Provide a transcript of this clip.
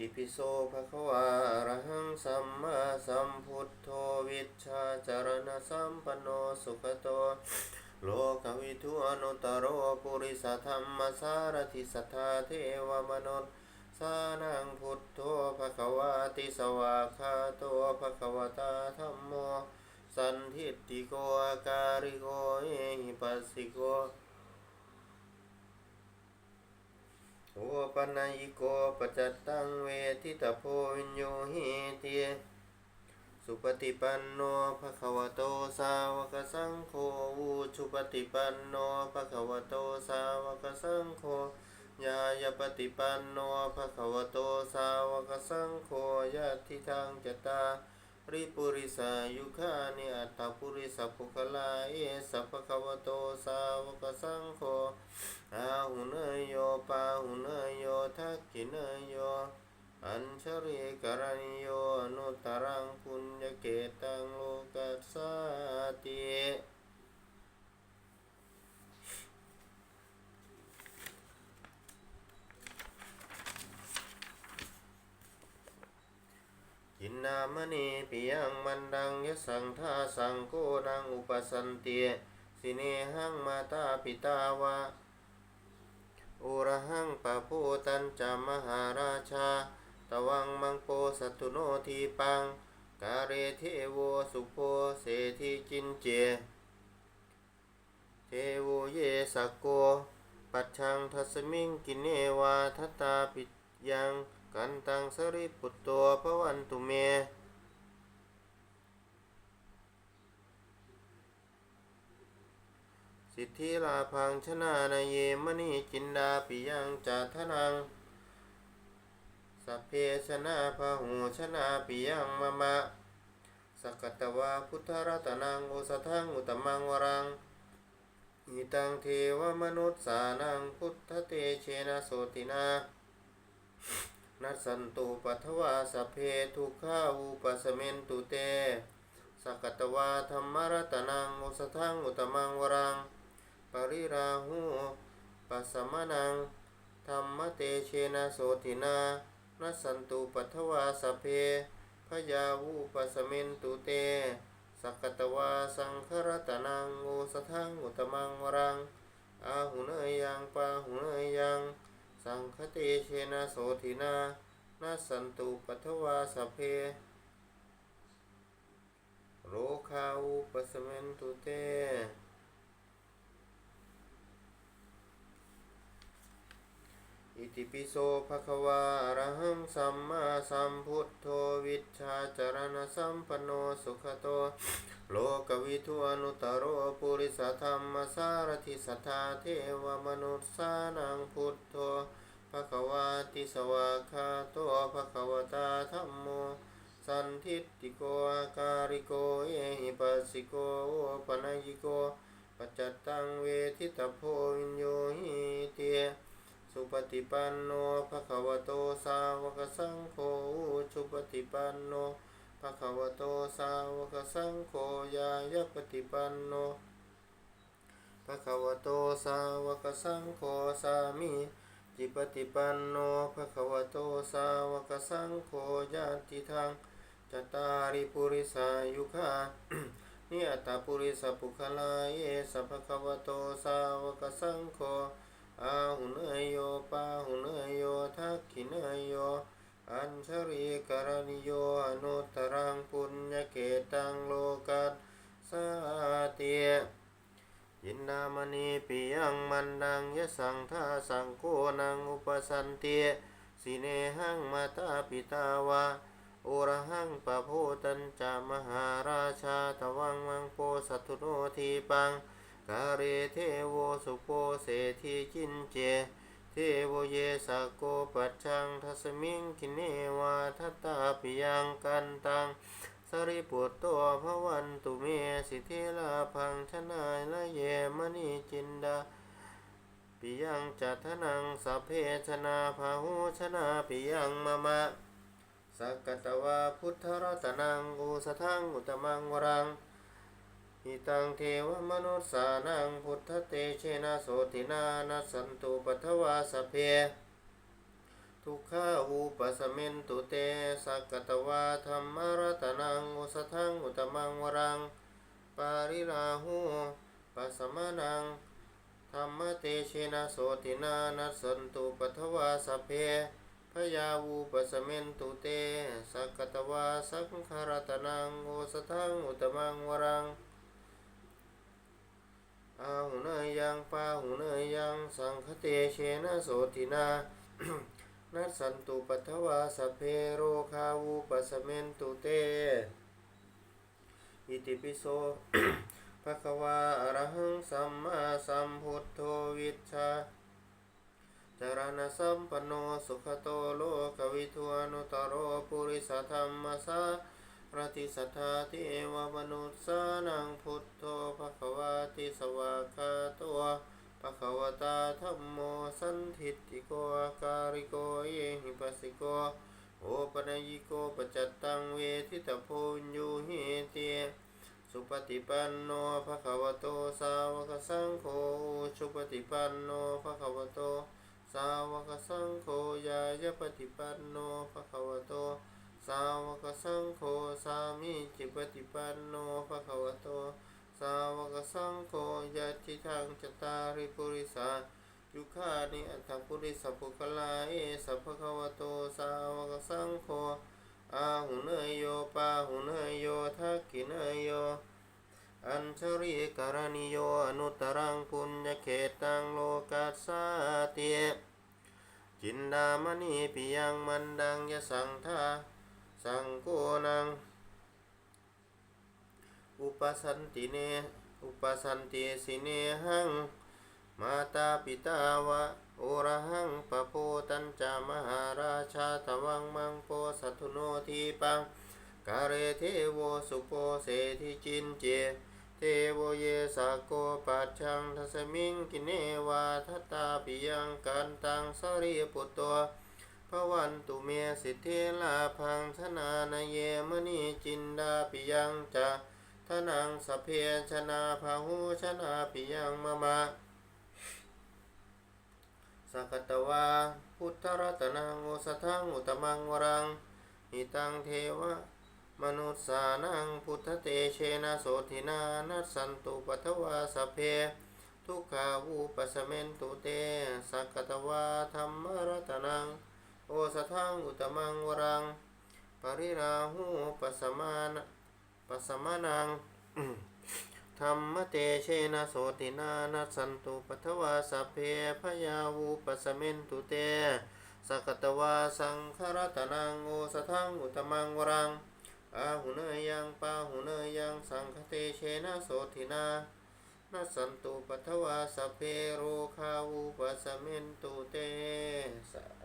ติปิโสภะคะวาอะระหังสัมมาสัมพุทโธวิชาจารณสัมปันโนสุขโตโลกวิทูอนุตโรปุริสธรรมสารทิสัทธาเทวมนุษย์สานังพุทโธภะคะวาติสวากขาโตภะคะวตาธัมโมสันทิฏฐิโกอาการิโกเอหิปัสสิโก โอปัญญิโกปจจตังเวทิตาโพวิญโยหิเตสุปฏิปันโนภะคะวะโตสาวกสังโฆอุชุปฏิปันโนภะคะวะโตสาวกสังโฆญาญาปฏิปันโนภะคะวะโตสาวกสังโฆญาติทางจตา ริปุริสายุคานิอัตตาปุริสัพพุคลาเอสัพพะคะวโตสาวกสังโฆอาหุเนยโยปาหุเนยโยทักขิเนยโยอัญชริกรณิโยอนุตตรังคุญยเกตังโลกัสสาติ ยินนามณีปิยังมันดังยสังทาสังโกดังอุปสันเตียสิเนหังมาตาปิตาวะอุระหังปะโพตันจามหาราชา ตวังมังโปสัตตุโนทีปัง กาเรเทโวสุโพเสทีจินเจ เทโวเยสกโก ปัจชังทัสมิงกินเนวาทตตาปิยัง กันตังสริปุตโตภวันตุเมสิทธิลาพังชนะนายเยมณีจินดาปิยังจาทนัง สัพเพชนะพหูชนะปิยังมะมะสกตวาพุทธรัตนังโอสทังอุตมังวรังอิตังเทวมนุษย์สานังพุทธเตเชนะโสตินา นัสันตุปัทวาสเพทุกขาอุปสเมนตุเตสกตวาธรรมรัตนังโอสทังอุตมังวรัง ปริราหูปัสมนังธรรมเตเชนะโสตินานัสันตุปัทวาสเพพยาวูปัสมินตุเตสักกตวาสังครตนังโอสทังอุตมังวรังอาหุเนยังปาหุเนยยัง สังคติเชนะโสตินานาสันตุปัทวาสเพโรคาอุปสมินตุเต ติปิโสภะคะวาอระหังสัมมาสัมพุทโธวิชาจารณสัมปโนสุขโต โลกวิทูอนุตโรปุริสธรรมสารทิสัทธาเทวมนุษย์สานังพุทโธภะคะวาติสวากขาโตภะคะวตาธัมโม สันทิฏฐิโกอาการิโกเอหิปัสสิโกโอปนัยโกปัจจตังเวทิตโพวิญโยหิเต สุปฏิปันโนภะคะวะโตสาวกสังโฆอุปฏิปันโนภะคะวะโตสาวกสังโฆยายปฏิปันโนภะคะวะโตสาวกสังโฆสามิจิปฏิปันโนภะคะวะโตสาวกสังโฆญาติทังจตาริปุริสายุคานิอัตตปุริสปุคลาเยสัพพะคะวะโตสาวกสังโฆ อาหุเนยโยปาหุเนยโยทักขิเนยโยอัญชริกรณิโยอนุตตรังปุญญเกตังโลกัสสาเตียยินนามณีปิยังมันดังยสังทาสังโกนังอุปสันเตียสิเนหังมาตาปิตาวะโอระหังปะโพตัญจามหาราชาตวังมังโปสัตตุโนทีปัง กาเรเทโวสุโปเสทีจินเจ เทโวเยสโกปัจชังทัสมิงคินเนวาทัตตาปิยังกันตังสริปุตโตภวันตุเมสิเทลาพังชนายละเยมณีจินดาปิยังจัตนังสัพเพชนาภาหูชนาปิยังมะมะสักกตวาพุทธรัตนังอุสทังอุตมังวรัง อิตังเทวมนุษย์สานังพุทธเตเชนะโสตินานัสันตุปัทวาสเพทุกขาวูปสเมนตุเตสักกตวาธรรมรัตนังอุสทังอุตมังวรัง ปาริลาหูปัสมานังธรรมเตเชนะโสตินานัสันตุปัทวาสเพพยาวูปสเมนตุเตสักกตวาสังขารตนังโอสทังอุตมังวรัง อาหุเนยยังปาหุเนยยัง สังคเตเชนะโสตินานัสสันตุปัทวาสเพโรคาวูปสเมนตุเต อิติปิโสภะคะวาอะระหังสัมมาสัมพุทโธวิชชาจารณสัมปนโนสุขโตโลกวิทูอนุตตโรปุริสธรรมสา รติสัทธาเทวมนุสสานังพุทโธภควาติสวากาตัวภควตาธัมโมสันทิฏฐิโกอาการิโกเยหิปัสสิโกโอปนยิโกปจัตตังเวทิตาโพญญูเฮเตสุปฏิปันโนภควโตสาวกสังโฆสุปฏิปันโนภควโตสาวกสังโฆยายปฏิปันโนภควโต สาวกสังโฆสามิจิปฏิปันโนภะคะวะโต สาวกสังโฆยัติทางจตาริปุริสายุคานิอัตถปุริสัพพุคลาเอสัพพะคะวะโต สาวกสังโฆอาหุเนยโยปาหุเนยโยทักขิเนยโยอัญชริการณิโยอนุตตรังปุญญเขตังโลกัสสาเตจินดามณีปิยังมันดังยะสังทา สังโกนัง อุปสันติเน อุปสันติสิเนหัง มาตาปิตาวะโอรหังปะโพตัญจามหาราชาตวังมังโปสัทุโนทีปังกาเรเทโวสุโปเสทิจินเจ เทโวเยสาโกปัจชังทัสมิงกิเนวาทัตตาปิยังกันตังสริปุตโต พระวันตุเมสิทธิลาพังชนานเยมณีจินดาปิยังจะทนังสพเพชนาพาหูชนาปิยังมะมะสักตวาพุทธรัตนังโอสทังอุตมังวรังหิตังเทวะมนุษสานังพุทธเตเชนะโสทินานัสสันตุปัทวาสเพ ทุกขาวูปสเมนตุเตสักตวาธรรมรัตนัง โอสทังอุตมังวรัง ปริราหูปัสมานะปัสมานังธรรมเตเชนะโสตินานัสสันตุปัทวาสเพพยาวูปัสเมนตุเตสักตวาสังครัตนังโอสทังอุตมังวรังอาหุเนยยังปาหุเนยยังสังคเตเชนะโสตินานัสสันตุปัทวาสเพโรคาวูปัสเมนตุเตส